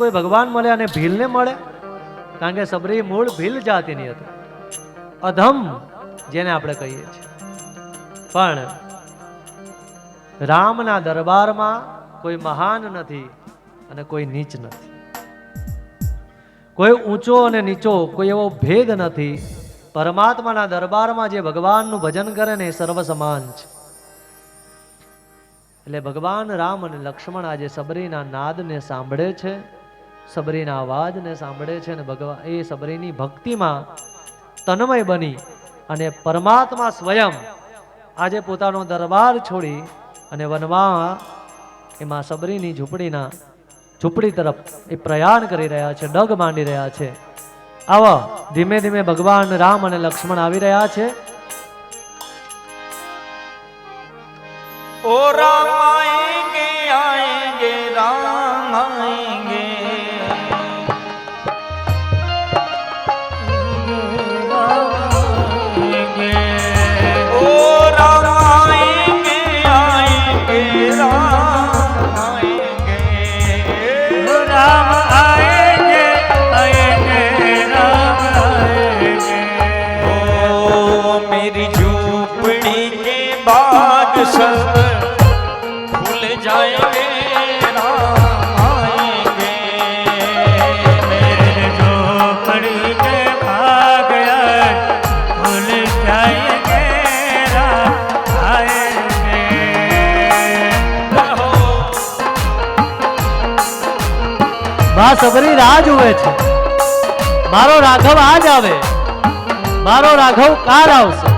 કોઈ ભગવાન મળે અને ભીલને મળે? કારણ કે સબરી મૂળ ભીલ જાતિની હતી. અધમ, જેને આપણે કહીએ છીએ. પણ રામના દરબારમાં કોઈ મહાન નથી અને કોઈ નીચ નથી. કોઈ ઊંચો અને નીચો, કોઈ એવો ભેદ નથી. પરમાત્માના દરબારમાં જે ભગવાનનું ભજન કરે ને એ સર્વ સમાન છે. એટલે ભગવાન રામ અને લક્ષ્મણ આજે સબરીના નાદને સાંભળે છે. સબરીના અવાજને સાંભળે છે અને ભગવાન એ સબરીની ભક્તિમાં તન્મય બની અને પરમાત્મા સ્વયં આજે પોતાનો દરબાર છોડી અને વનમાં એમાં સબરીની ઝૂંપડીના, ઝૂંપડી તરફ એ પ્રયાણ કરી રહ્યા છે, ડગ માંડી રહ્યા છે. આવા ધીમે ધીમે ભગવાન રામ અને લક્ષ્મણ આવી રહ્યા છે. મા સબરી રાહ જુએ છે. મારો રાઘવ આ જ આવે. મારો રાઘવ કાર આવશે.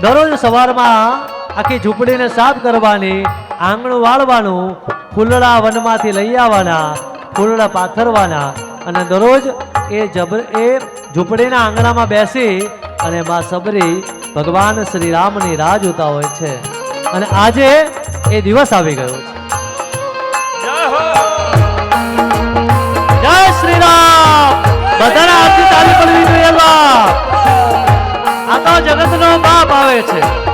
દરરોજ સવારમાં આખી ઝૂંપડીને સાફ કરવાની, આંગણું વાળવાનું, ફૂલડા વનમાંથી લઈ આવવાના, ફૂલડા પાથરવાના અને દરરોજ એ જબર એ ઝૂંપડીના આંગણામાં બેસી અને બા સબરી ભગવાન શ્રી રામની રાહ જોતા હોય છે. અને આજે એ દિવસ આવી ગયો છે. જય શ્રી રામ! બધાને આ તો જગતનો બાપ આવે છે.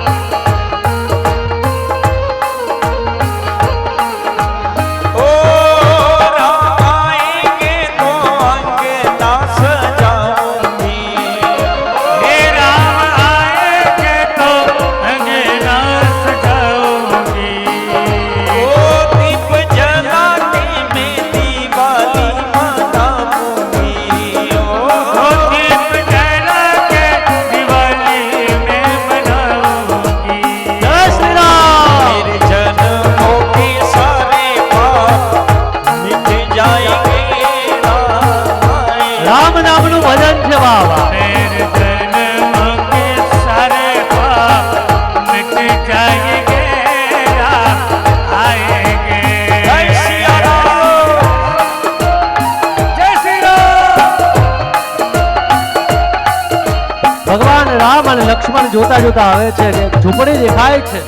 લક્ષ્મણ જોતા જોતા આવે છે કે ઝૂંપડી દેખાય છે.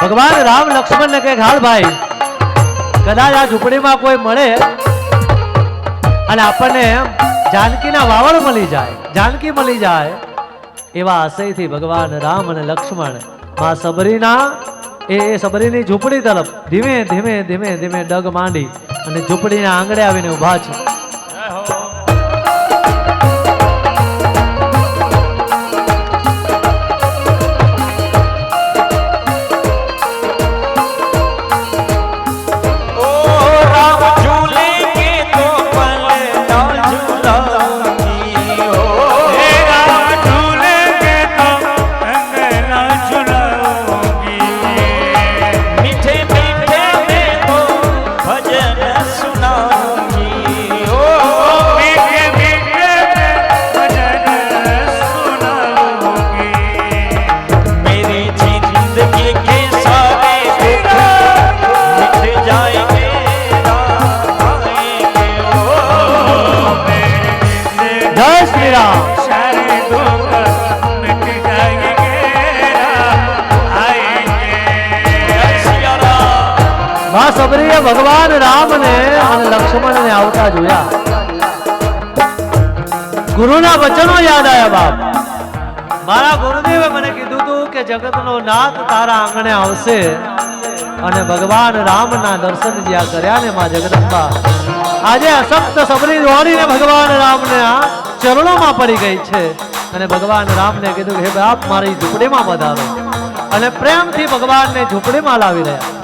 ભગવાન રામ લક્ષ્મણ ને કહે હાલ ભાઈ, કદાચ આ ઝૂંપડીમાં કોઈ મળે અને આપણને જાનકીના વાવળ મળી જાય, જાનકી મળી જાય. એવા આશયથી ભગવાન રામ અને લક્ષ્મણમાં સબરીના, એ સબરીની ઝૂંપડી તરફ ધીમે ધીમે ધીમે ધીમે ડગ માંડી અને ઝૂંપડીના આંગણે આવીને ઊભા છે. સબરીએ ભગવાન રામને અને લક્ષ્મણને આવતા જોયા. ગુરુના વચનો યાદ આવ્યા બાપ. મારા ગુરુદેવે મને કીધું હતું કે જગતનો નાથ તારા આંગણે આવશે અને ભગવાન રામના દર્શન જ્યાં કર્યા ને માં જગદંબા. આજે અશક્ત સબરી દોડીને ભગવાન રામને આ ચરણોમાં પડી ગઈ છે. અને ભગવાન રામને કીધું હે બાપ, મારી ઝૂંપડીમાં વધારો અને પ્રેમથી ભગવાનને ઝૂંપડીમાં લાવી રહ્યા.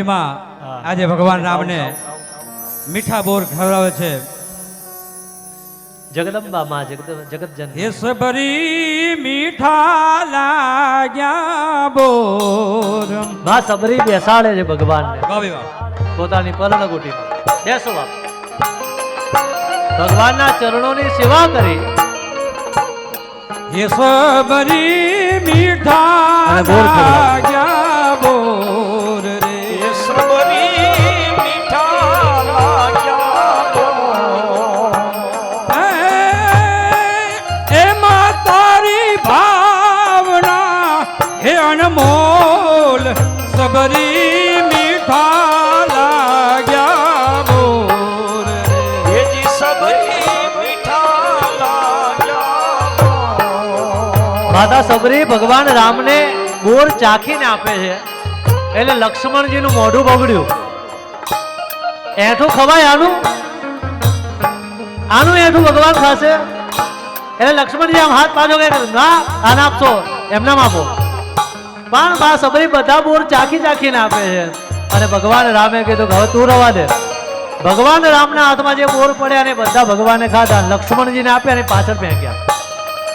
અમારા આજે ભગવાન રામને મીઠા બોર ખવડાવે છે. જગદંબા માં જગદ જન હે સબરી મીઠા લાગ્યા બોર. માં સબરી બેસાડે છે ભગવાન પોતાની એવા પોતાની પર્ણગુટીમાં બેસો બાપ. ભગવાનના ચરણોની સેવા કરી. હે સબરી મીઠા લાગ્યા બોર. માતા સબરી ભગવાન રામને બોર ચાખીને આપે છે. એટલે લક્ષ્મણજીનું મોઢું બગડ્યું. એઠું ખવાય આનું? આનું એઠું ભગવાન ખાશે? એટલે લક્ષ્મણજી આમ હાથ પાછો કે, ના, આને આપશો. એમનામ આપો. પણ બા સબરી બધા બોર ચાખી ચાખીને આપે છે. અને ભગવાન રામે કીધું હવે તું રવા દે. ભગવાન રામના હાથમાં જે બોર પડ્યા અને બધા ભગવાને ખાધા. લક્ષ્મણજીને આપ્યા અને પાછળ ફેંક્યા.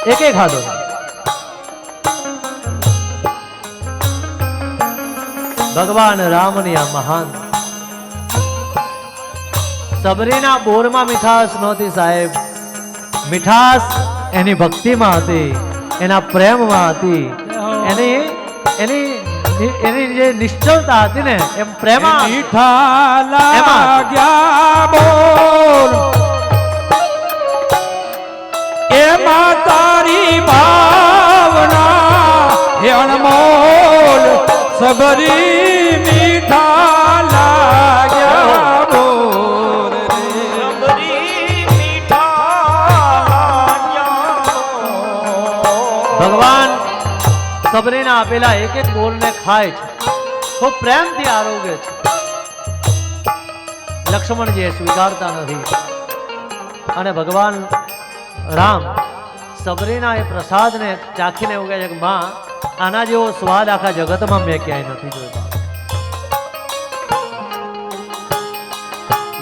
એકે ખાધો. ભગવાન રામની આ મહાન. સબરીના બોરમાં મીઠાશ નહોતી સાહેબ. મીઠાશ એની ભક્તિમાં હતી એના પ્રેમમાં હતી. એની એની એની જે નિશ્ચલતા હતી ને એમ પ્રેમા મીઠા લાગ્યા બોર એમાં તારી ભાવના હે અનમોલ સબરી સબરીના આપેલા એક એક બોલને ખાય છે. ખૂબ પ્રેમથી આરોગ્ય છે. લક્ષ્મણજી એ સ્વીકારતા નથી. અને ભગવાન રામ સબરીના એ પ્રસાદને ચાખીને એવું કહે છે કે, માં, આના જેવો સ્વાદ આખા જગતમાં મેં ક્યાંય નથી જોયો.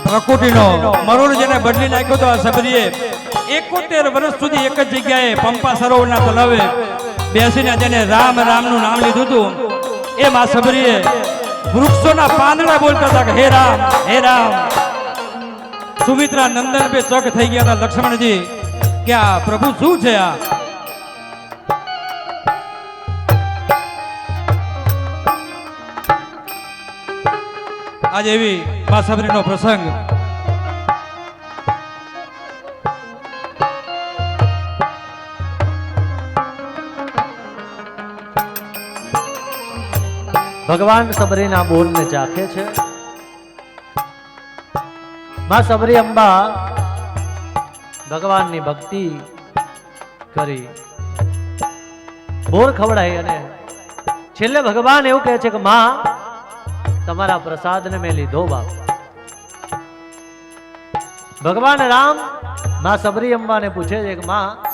પ્રકૃતિનો મરોડ જેને બદલી નાખ્યો તો આ સબરીએ એકોતેર વર્ષ સુધી એક જ જગ્યાએ પંપા સરોવરના તલાવે બેસીને જેને રામ રામનું નામ લીધું હતું એ માં સબરીએ વૃક્ષોના પાંદડા બોલતા હતા કે, હે રામ હે રામ. સુમિત્રા નંદન બે ચક થઈ ગયા હતા. લક્ષ્મણજી, કે આ પ્રભુ શું છે આ? આજે એવી મા સબરીનો પ્રસંગ. ભગવાન સબરીના બોલને ચાખે છે. માં સબરી અંબા ભગવાનની ભક્તિ કરી. બોર ખવડાવી અને છેલ્લે ભગવાન એવું કહે છે કે, માં, તમારા પ્રસાદને મેં લીધો બાપ. ભગવાન રામમાં સબરી અંબાને પૂછે છે કે, માં,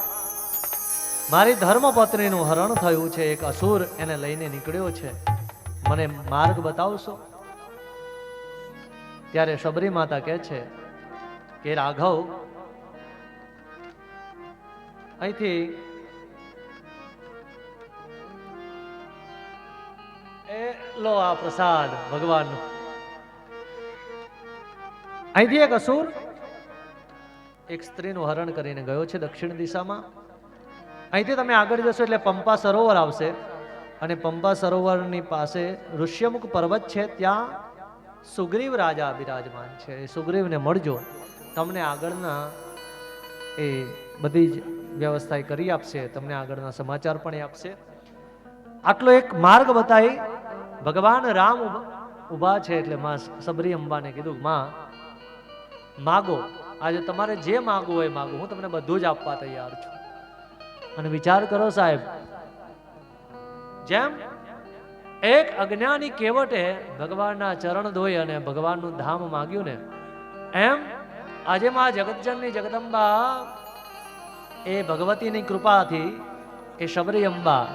મારી ધર્મપત્નીનું હરણ થયું છે. એક અસુર એને લઈને નીકળ્યો છે. મને માર્ગ બતાવશો? ત્યારે શબરી માતા કહે છે કે, રાઘવ, અહીંથી એ લો આ પ્રસાદ ભગવાનનો. અહીંથી એક અસુર એક સ્ત્રીનું હરણ કરીને ગયો છે દક્ષિણ દિશામાં. અહીંથી તમે આગળ જશો એટલે પંપા સરોવર આવશે. અને પંપા સરોવરની પાસે ઋષ્યમુખ પર્વત છે, ત્યાં સુગ્રીવ રાજા બિરાજમાન છે. એ સુગ્રીવને મળજો. તમને આગળના એ બધી જ વ્યવસ્થા કરી આપશે, તમને આગળના સમાચાર પણ એ આપશે. આટલો એક માર્ગ બતાવી ભગવાન રામ ઊભા છે એટલે માં સબરી અંબાને કીધું, માં, માગો. આજે તમારે જે માગવું હોય માગો. હું તમને બધું જ આપવા તૈયાર છું. અને વિચાર કરો સાહેબ જેમ એક અજ્ઞાની કેવટે ભગવાનના ચરણ ધોઈ અને ભગવાનનું ધામ માગ્યું ને, એમ આજે મા જગતજનની જગદંબા, એ ભગવતીની કૃપાથી, એ શબરી અંબા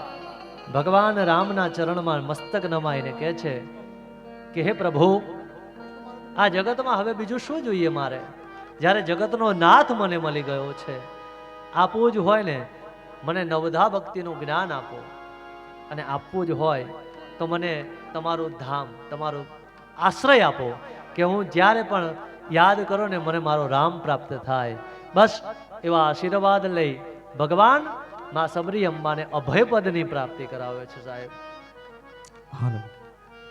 ભગવાન રામના ચરણમાં મસ્તક નમાઈને કહે છે કે, હે પ્રભુ, આ જગતમાં હવે બીજું શું જોઈએ મારે? જ્યારે જગતનો નાથ મને મળી ગયો છે, આપવું જ હોય ને, મને નવધા ભક્તિનું જ્ઞાન આપો. અને આપવું જ હોય તો મને તમારું ધામ તમારું આશ્રય આપો કે હું જ્યારે પણ યાદ કરો ને મને મારો રામ પ્રાપ્ત થાય. બસ એવા આશીર્વાદ લઈ ભગવાનમાં સબરી અંબાને અભયપદની પ્રાપ્તિ કરાવે છે સાહેબ.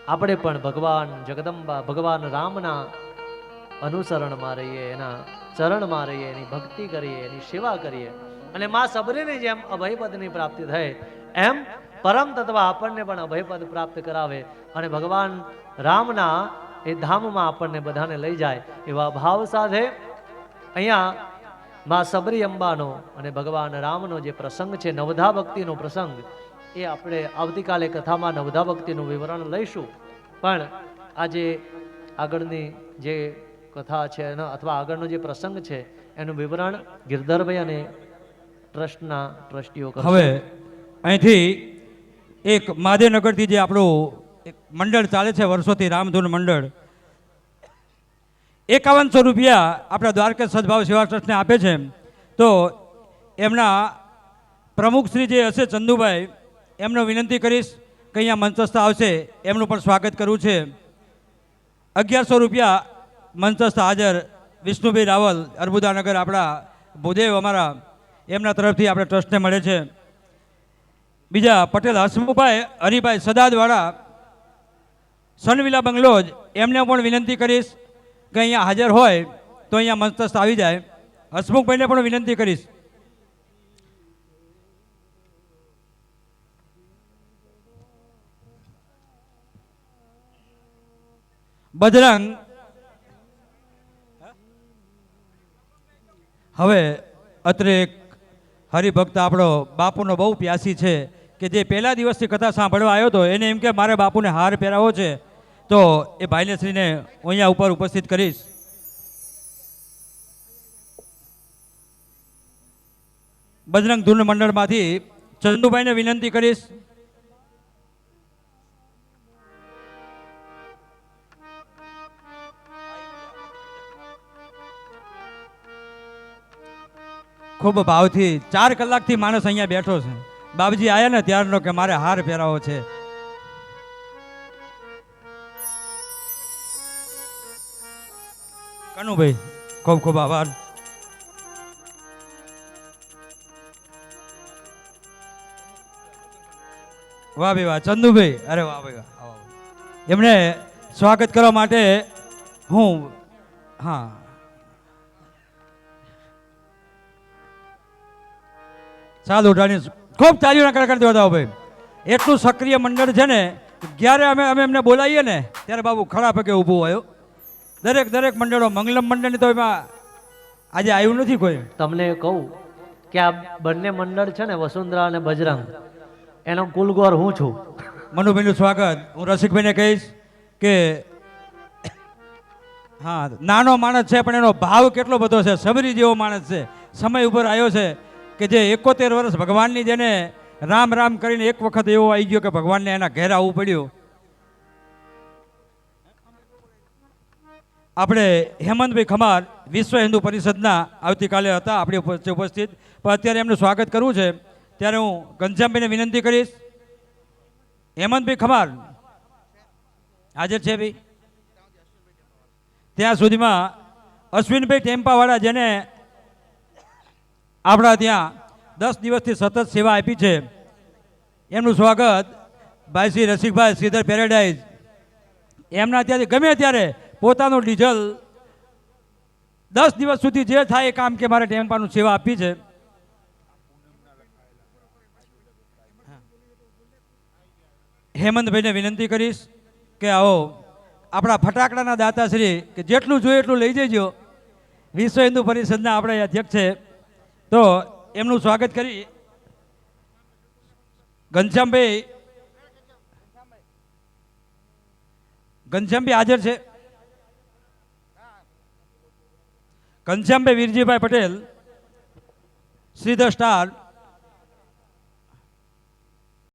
આપણે પણ ભગવાન જગદંબા ભગવાન રામના અનુસરણમાં રહીએ એના ચરણમાં રહીએ એની ભક્તિ કરીએ એની સેવા કરીએ. અને માં સબરીની જેમ અભયપદની પ્રાપ્તિ થાય એમ પરમ તત્વ આપણને પણ અભયપદ પ્રાપ્ત કરાવે અને ભગવાન રામના એ ધામમાં આપણને બધાને લઈ જાય એવા ભાવ સાથે અહીંયા માં સબરી અંબાનો અને ભગવાન રામનો જે પ્રસંગ છે, નવધા ભક્તિનો પ્રસંગ, એ આપણે આવતીકાલે કથામાં નવધા ભક્તિનું વિવરણ લઈશું પણ આજે આગળની જે કથા છે એનો અથવા આગળનો જે પ્રસંગ છે, એનું વિવરણ ગિરધરભાઈ અને ટ્રસ્ટના ટ્રસ્ટીઓ. હવે અહીંથી એક મહાદેવનગરથી જે આપણું એક મંડળ ચાલે છે, વર્ષોથી રામધૂન મંડળ. એકાવનસો રૂપિયા આપણા દ્વારકા સદભાવ સેવા ટ્રસ્ટને આપે છે. તો એમના પ્રમુખ શ્રી જે હશે ચંદુભાઈ, એમનો વિનંતી કરીશ કે અહીંયા મંચસ્થ આવશે. એમનું પણ સ્વાગત કરવું છે. અગિયારસો રૂપિયા મંચસ્થ હાજર વિષ્ણુભાઈ રાવલ અર્બુદાનગર આપણા ભૂદેવ અમારા, એમના તરફથી આપણે ટ્રસ્ટને મળે છે. બીજા Patel Hasmukhbhai, Haribhai Sadadwala, Sun Villa Bungalows, એમને પણ વિનંતી કરીશ કે અહીંયા હાજર હોય તો અહીંયા મંચસ્થ આવી જાય. હસમુખભાઈને પણ વિનંતી કરીશ. બજરંગ. હવે અત્રે હરિભક્ત આપણો બાપુનો બહુ પ્યાસી છે. કે જે પહેલા દિવસથી કથા સાંભળવા આવ્યો હતો, એને એમ કે મારે બાપુને હાર પહેરાવો છે, તો એ ભાઈને શ્રીને અહીંયા ઉપર ઉપસ્થિત કરીશ. બજરંગ ધૂન મંડળમાંથી ચંદુભાઈને વિનંતી કરીશ. ખૂબ ભાવથી ચાર કલાકથી માણસ અહીંયા બેઠો છે. બાબજી આયા ને ત્યારનો કે મારે હાર પહેરાવો છે. કનુભાઈ, ખૂબ ખૂબ આભાર. વાહ ભાઈ વાહ, ચંદુભાઈ, અરે વાહ ભાઈ વાહ. એમને સ્વાગત કરવા માટે હું, હા. સાદ ઉઠાડી ખૂબ તાળીઓના કડકડ દેવા દાઓ ભાઈ. એટલું સક્રિય મંડળ છે ને જ્યારે અમે અમે એમને બોલાવીએ ને ત્યારે બાબુ ખરા પગે ઊભું હોય. દરેક દરેક મંડળો મંગલમ મંડળની તો એમાં આજે આવ્યું નથી કોઈ. તમને કહું કે આ બંને મંડળ છે ને વસુંધરા અને બજરંગ એનો કુલગોર હું છું? મનુભાઈનું સ્વાગત. હું રસિકભાઈને કહીશ કે હા નાનો માણસ છે પણ એનો ભાવ કેટલો બધો છે. સબરી જેવો માણસ છે. સમય ઉપર આવ્યો છે. કે જે એકોતેર વર્ષ ભગવાનની જેને રામ રામ કરીને એક વખત એવો આવી ગયો કે ભગવાનને એના ઘેર આવવું પડ્યું. આપણે હેમંતભાઈ ખમાર વિશ્વ હિન્દુ પરિષદના આવતીકાલે હતા, આપણી ઉપસ્થિત. પણ અત્યારે એમનું સ્વાગત કરવું છે. ત્યારે હું ઘનશ્યામભાઈને વિનંતી કરીશ. હેમંતભાઈ ખમાર, હાજર છે ભાઈ? ત્યાં સુધીમાં અશ્વિનભાઈ ટેમ્પાવાળા જેને આપણા ત્યાં દસ દિવસથી સતત સેવા આપી છે. એમનું સ્વાગત ભાઈ શ્રી રસિકભાઈ શ્રીધર પેરેડાઇઝ એમના ત્યાંથી ગમે ત્યારે પોતાનું ડીઝલ દસ દિવસ સુધી જે થાય એ કામ કે મારે ટેમ્પાનું સેવા આપી છે. હેમંતભાઈને વિનંતી કરીશ કે આવો આપણા ફટાકડાના દાતાશ્રી કે જેટલું જોઈએ એટલું લઈ જજો. વિશ્વ હિન્દુ પરિષદના આપણે અધ્યક્ષ છે. તો એમનું સ્વાગત કરી. ઘનશ્યામભાઈ. ઘનશ્યામભાઈ હાજર છે. ઘનશ્યામભાઈ વીરજીભાઈ પટેલ શ્રીધર સ્ટાર.